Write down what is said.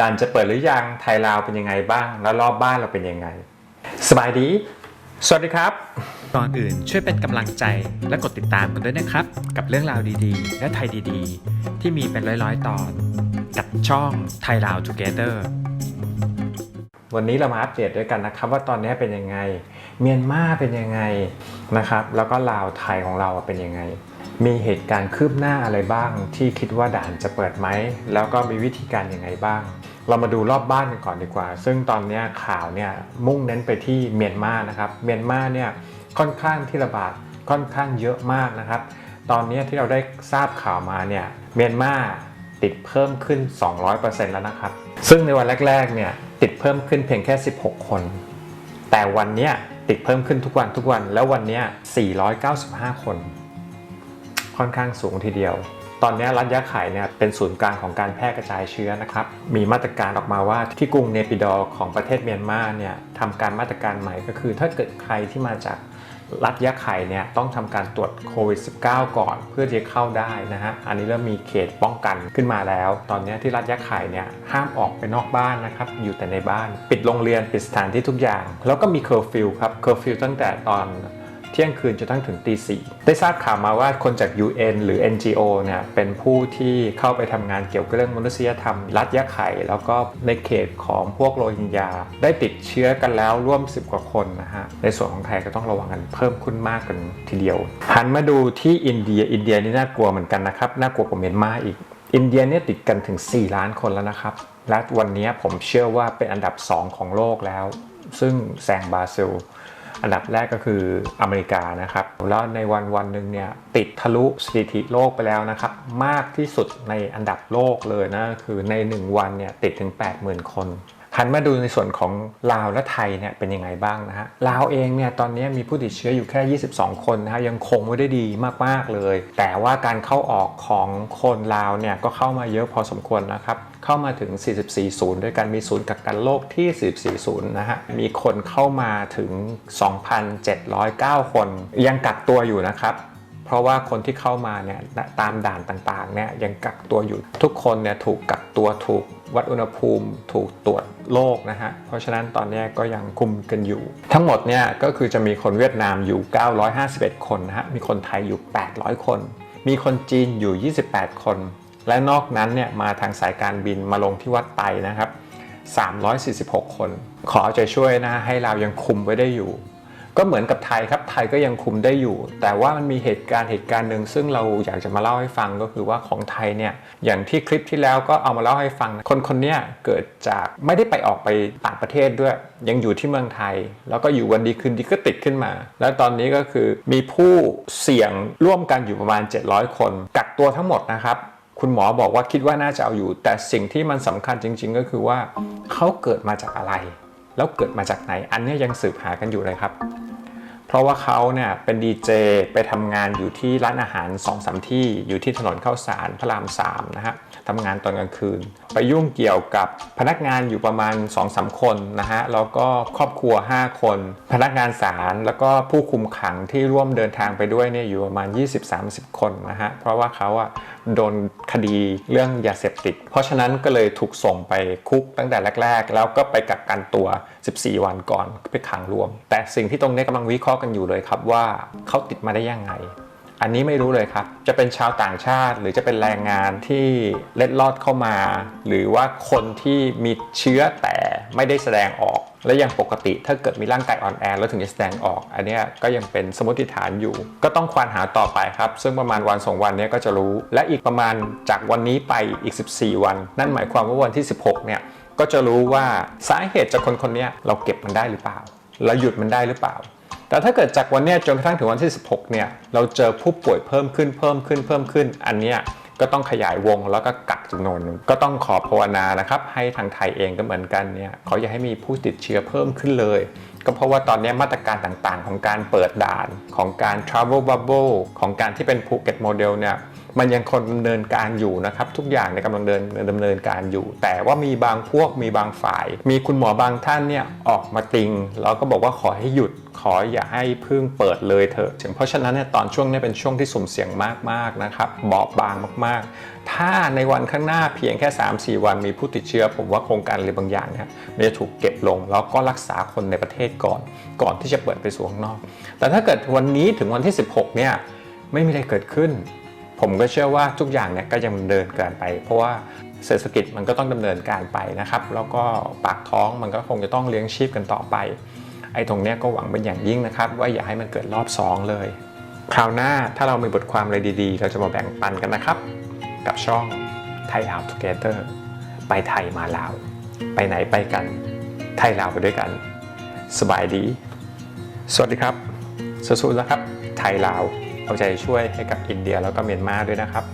ด่านจะเปิดหรือยังไทยลาวเป็นยังไงบ้าง แล้วรอบบ้านเราเป็นยังไง สบายดี สวัสดีครับ ก่อนอื่นช่วยเป็นกำลังใจและกดติดตามกันด้วยนะครับ กับเรื่องราวดีๆ และไทยดีๆ ที่มีเป็นร้อยๆ ตอน กับช่องไทยลาว Together วันนี้เรามาอัปเดตด้วยกันนะครับ ว่าตอนนี้เป็นยังไง เมียนมาเป็นยังไงนะครับ แล้วก็ลาวไทยของเราเป็นยังไง มีเหตุการณ์คืบหน้าอะไรบ้าง ที่คิดว่าด่านจะเปิดไหม แล้วก็มีวิธีการยังไงบ้าง เรามาดูรอบบ้านกันก่อนดีกว่า ซึ่งตอนนี้ข่าวเนี่ยมุ่งเน้นไปที่เมียนมานะครับ เมียนมาเนี่ยค่อนข้างที่ระบาดค่อนข้างเยอะมากนะครับ ตอนนี้ที่เราได้ทราบข่าวมาเนี่ยเมียนมาติดเพิ่มขึ้น 200%แล้วนะครับ ซึ่งในวันแรกๆเนี่ยติดเพิ่มขึ้นเพียงแค่ 16 คน แต่วันเนี้ยติดเพิ่มขึ้นทุกวันทุกวัน แล้ววันเนี้ย495 คน ค่อนข้างสูงทีเดียว ตอนนี้รัฐยะไข่เนี่ยเป็นศูนย์กลางของการแพร่กระจายเชื้อนะครับ มีมาตรการออกมาว่าที่กรุงเนปิดอร์ของประเทศเมียนมาเนี่ยทำการมาตรการใหม่ก็คือ ถ้าเกิดใครที่มาจากรัฐยะไข่เนี่ยต้องทำการตรวจโควิด -19 ก่อนเพื่อจะเข้าได้นะฮะ อันนี้เริ่มมีเขตป้องกันขึ้นมาแล้ว ตอนนี้ที่รัฐยะไข่เนี่ยห้ามออกไปนอกบ้านนะครับ อยู่แต่ในบ้าน ปิดโรงเรียนปิดสถานที่ทุกอย่าง แล้วก็มีเคอร์ฟิวครับ เคอร์ฟิวตั้งแต่ตอน เที่ยงคืนจนทั้งถึงตีสี่ได้ทราบข่าวมาว่าคนจาก UN หรือ NGO เนี่ยเป็นผู้ที่เข้าไปทำงานเกี่ยวกับเรื่องมนุษยธรรม รัฐยะไข่ แล้วก็ในเขตของพวกโรฮิงญา ได้ติดเชื้อกันแล้วร่วม 10 กว่าคนนะฮะ ในส่วนของไทยก็ต้องระวังกันเพิ่มขึ้นมากกันทีเดียว หันมาดูที่อินเดีย อินเดียนี่น่ากลัวเหมือนกันนะครับ น่ากลัวกว่าเมียนมาอีก อินเดียเนี่ยติดกันถึง 4 ล้านคนแล้วนะครับ และวันนี้ผมเชื่อว่าเป็นอันดับ 2 ของโลกแล้ว ซึ่งแซงบราซิล อันดับแรกก็คืออเมริกานะครับ แล้วในวันวันหนึ่งเนี่ยติดทะลุสถิติโลกไปแล้วนะครับ มากที่สุดในอันดับโลกเลยนะ คือใน 1 วันเนี่ยติดถึง 80,000 คนหันมาดูในส่วนของลาวและไทยเนี่ยเป็นยังไงบ้างนะฮะลาวเองเนี่ยตอนนี้มีผู้ติดเชื้ออยู่แค่ 22 คนนะฮะยังคงไม่ได้ดีมาก ๆ เลย แต่ว่าการเข้าออกของคนลาวเนี่ยก็เข้ามาเยอะพอสมควรนะครับ เข้ามาถึง 44 ศูนย์ด้วยกันมีศูนย์กักกันโรคที่ 44 ศูนย์นะฮะ มีคนเข้ามาถึง 2,709 คน ยังกักตัวอยู่นะครับเพราะว่าคนที่เข้ามาเนี่ยตามด่านต่างๆเนี่ยยังกักตัวอยู่ทุกคนเนี่ยถูกกักตัวถูกวัดอุณหภูมิถูกตรวจโรคนะฮะ เพราะฉะนั้นตอนนี้ก็ยังคุมกันอยู่ ทั้งหมดเนี่ยก็คือจะมีคนเวียดนามอยู่ 951 คนนะฮะ มีคนไทยอยู่ 800 คน มีคนจีนอยู่ 28 คน และนอกนั้นเนี่ยมาทางสายการบินมาลงที่วัดไตนะครับ 346 คน ขอเอาใจช่วยนะให้เรายังคุมไว้ได้อยู่ ก็เหมือนกับไทยครับไทยก็ยังคุมได้อยู่ แต่ว่ามันมีเหตุการณ์เหตุการณ์หนึ่งซึ่งเราอยากจะมาเล่าให้ฟังก็คือว่าของไทยเนี่ยอย่างที่คลิปที่แล้วก็เอามาเล่าให้ฟัง คนคนนี้เกิดจากไม่ได้ไปออกไปต่างประเทศด้วย ยังอยู่ที่เมืองไทย แล้วก็อยู่วันดีคืนดีก็ติดขึ้นมา แล้วตอนนี้ก็คือมีผู้เสี่ยงร่วมกันอยู่ประมาณ 700 คน กักตัวทั้งหมดนะครับ คุณหมอบอกว่าคิดว่าน่าจะเอาอยู่ แต่สิ่งที่มันสำคัญจริง ๆ ก็คือว่าเขาเกิดมาจากอะไร แล้วเกิดมาจากไหน อันนี้ยังสืบหากันอยู่เลยครับ เพราะว่าเขาเนี่ยเป็นดีเจไปทำงานอยู่ที่ร้านอาหาร2อสที่อยู่ที่ถนนข้าวสารพระราม3นะฮะทำงาน ตอนกลางคืน ไปยุ่งเกี่ยวกับพนักงานอยู่ประมาณ2อสาคนนะฮะแล้วก็ครอบครัว 5 คน พนักงานศาลแล้วก็ผู้คุมขังที่ร่วมเดินทางไปด้วยเนี่ยอยู่ประมาณ 20-30 คนนะฮะเพราะว่าเขาอะโดนคดีเรื่องยาเสพติด เพราะฉะนั้นก็เลยถูกส่งไปคุกตั้งแต่แรก ๆ แล้วก็ไปกักกันตัว 14 วันก่อนไปขังรวม แต่สิ่งที่ตรงนี้กำลังวิเคราะห์กันอยู่เลยครับว่าเขาติดมาได้ยังไง อันนี้ไม่รู้เลยครับ จะเป็นชาวต่างชาติ หรือจะเป็นแรงงานที่เล็ดลอดเข้ามา หรือว่าคนที่มีเชื้อแต่ไม่ได้แสดงออก และยังปกติถ้าเกิดมีร่างกายอ่อนแอแล้วถึงจะแสดงออก อันนี้ก็ยังเป็นสมมติฐานอยู่ ก็ต้องควานหาต่อไปครับ ซึ่งประมาณวันสองวันนี้ก็จะรู้ และอีกประมาณจากวันนี้ไปอีก 14 วัน นั่นหมายความว่าวันที่ 16 เนี่ยก็จะรู้ว่าสาเหตุจากคนคนนี้เราเก็บมันได้หรือเปล่า เราหยุดมันได้หรือเปล่า แต่ถ้าเกิดจากวันนี้จนกระทั่งถึงวันที่ 16 เนี่ย เราเจอผู้ป่วยเพิ่มขึ้นเพิ่มขึ้นเพิ่มขึ้น อันเนี้ยก็ต้องขยายวงแล้วก็กักจำนวนนก็ต้องขอภาวนานะครับ ให้ทางไทยเองก็เหมือนกันเนี่ยเขาอยากให้มีผู้ติดเชื้อเพิ่มขึ้นเลย ก็เพราะว่าตอนนี้มาตรการต่างๆ ของการเปิดด่านของการ travel bubble ของการที่เป็นภูเก็ตโมเดลเนี่ย มันยังคงดำเนินการอยู่นะครับ ทุกอย่างในกำลังเดินดำเนินการอยู่ แต่ว่ามีบางพวกมีบางฝ่าย มีคุณหมอบางท่านเนี่ยออกมาติง แล้วก็บอกว่าขอให้หยุดขออย่าให้พึ่งเปิดเลยเถอะเพราะฉะนั้นเนี่ยตอนช่วงนี้เป็นช่วงที่สุ่มเสี่ยงมากๆนะครับบอบบางมากๆ ถ้าในวันข้างหน้าเพียงแค่ 3-4 วันมีผู้ติดเชื้อ ผมว่าโครงการอะไรบางอย่างเนี่ยมันจะถูกเก็บลง แล้วก็รักษาคนในประเทศก่อน ก่อนที่จะเปิดไปสู่ข้างนอก แต่ถ้าเกิดวันนี้ถึงวันที่ 16เนี่ยไม่มีอะไรเกิดขึ้น ผมก็เชื่อว่าทุกอย่างเนี่ยก็ยังเนินเการไป เพราะว่าเศรษฐกิจมันก็ต้องดำเนินการไปนะครับ แล้วก็ปากท้องมันก็คงจะต้องเลี้ยงชีพกันต่อไป ไอ้ตรงเนี้ยก็หวังเป็นอย่างยิ่งนะครับ ว่าอย่าให้มันเกิดรอบ 2 เลย คราวหน้าถ้าเรามีบทความอะไรดีๆ เราจะมาแบ่งปันกันนะครับ กับช่องไทยลาว Together ไปไทยมาลาว ไปไหนไปกัน ไทยลาวไปด้วยกัน สบายดี สวัสดีครับสู้ๆนะครับ ไทยลาว เอาใจช่วยให้กับอินเดียแล้วก็เมียนมาด้วยนะครับ